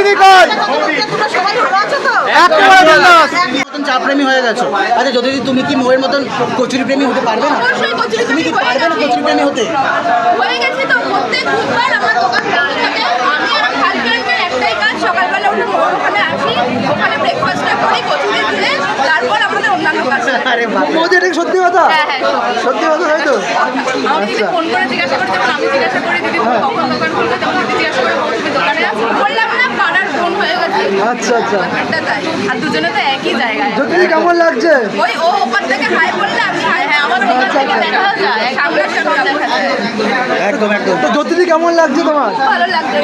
দিদি কই? হয়ে। গেছো। আচ্ছা যদি তুমি কি মোয়ের মতন কচুরি প্রেমী হতে পারবে না? তুমি কি পারবে না কচুরি প্রেমী হতে আচ্ছা। আচ্ছা আচ্ছা ব্যাপারটা তাই আর দুজনে তো একই জায়গায় জ্যোতি কেমন লাগছে ওই ও ওপার থেকে হাই বললে আমি হাই হ্যাঁ আমার ওখান থেকে দেখা যায় সামনাসামনি দেখা যায় একদম একদম তো জ্যোতি কেমন লাগছে তোমার ভালো লাগছে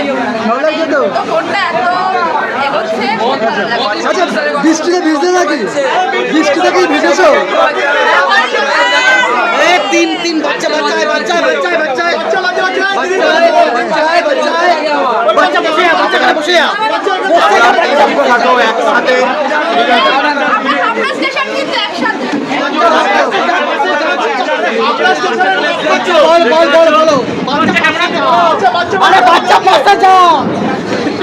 ভালো লাগছে তো? তো ফোনটা এত এগোচ্ছে আচ্ছা বৃষ্টিতে ভিজতে নাকি বৃষ্টিতে কি ভিজেছো তিন তিন বাচ্চা বাচ্চা বাচ্চা বাচ্চা বাচ্চা। বাচ্চা বাচ্চা বাচ্চা বাচ্চা একসাথে বল বল বল বলো আরে বাচ্চা পাশে যা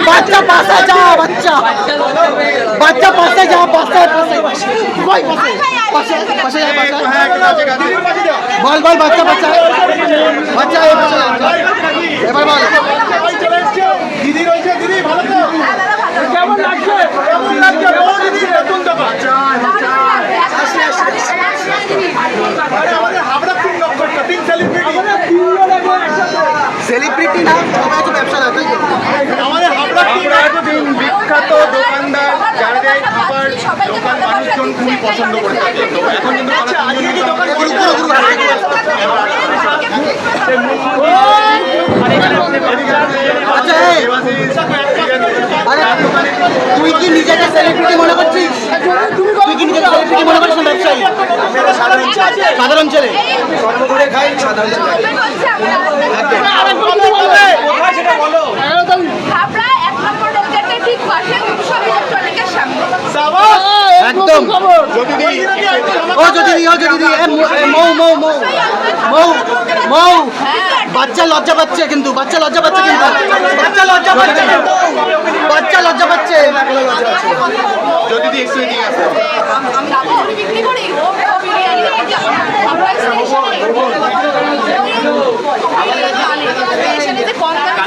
বাচ্চা পাশে যা বাচ্চা বাচ্চা পাশে যা পাশে পাশে কই পাশে পাশে পাশে যা পাশে বল বল বাচ্চা বাচ্চা বাচ্চা এই পাশে যা। এবার বল দিদি রয়েছে দিদি ভালো তো কেমন লাগছে কেমন লাগছে ও দিদি নতুন দোকান আরে আমাদের হাবড়া তিন নক্ষত্র তিন সেলিব্রিটি সেলিব্রিটি না সবাই তো ব্যবসা তাই আমাদের হাবড়া তিন বিখ্যাত দোকানদার যাদের খাবার দোকান মানুষজন খুবই পছন্দ করে। থাকে তো এখন কিন্তু আচ্ছা আচ্ছা এই, আরে তুই কি নিজেকে সেলিব্রিটি মনে করছিস? তুই কি নিজেকে সেলিব্রিটি মনে করছিস না ব্যবসায়ী সাধারণ ছেলে। কর্ম করে খাই সাধারণ ছেলে। একদম। ও যদি ও যদি মৌ মৌ মৌ মৌ। মৌ বাচ্চা লজ্জা পাচ্ছে কিন্তু বাচ্চা লজ্জা পাচ্ছে কিন্তু। বাচ্চা লজ্জা পাচ্ছে কিন্তু। বাচ্চা লজ্জা পাচ্ছে। যদি একটু এদিকে আসো।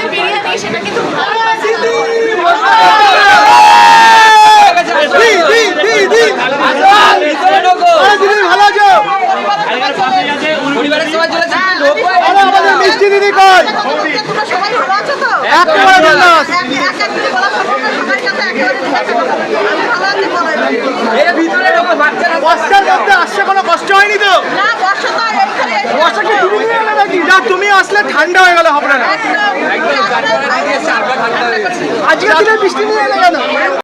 বিরিয়ানি সেটা কিন্তু ভালো আছে দি দি দি দি আরে দিদি ভালো আছো আরে আমাদের মিষ্টি দিদি কই একেবারে বিন্দাস বর্ষার মধ্যে আসছে কোনো কষ্ট হয়নি তো? বর্ষাকে তুমি নিয়ে গেলে নাকি? যা, তুমি আসলে ঠান্ডা হয়ে গেল হবে আজকে বৃষ্টি নিয়ে এলে কেন?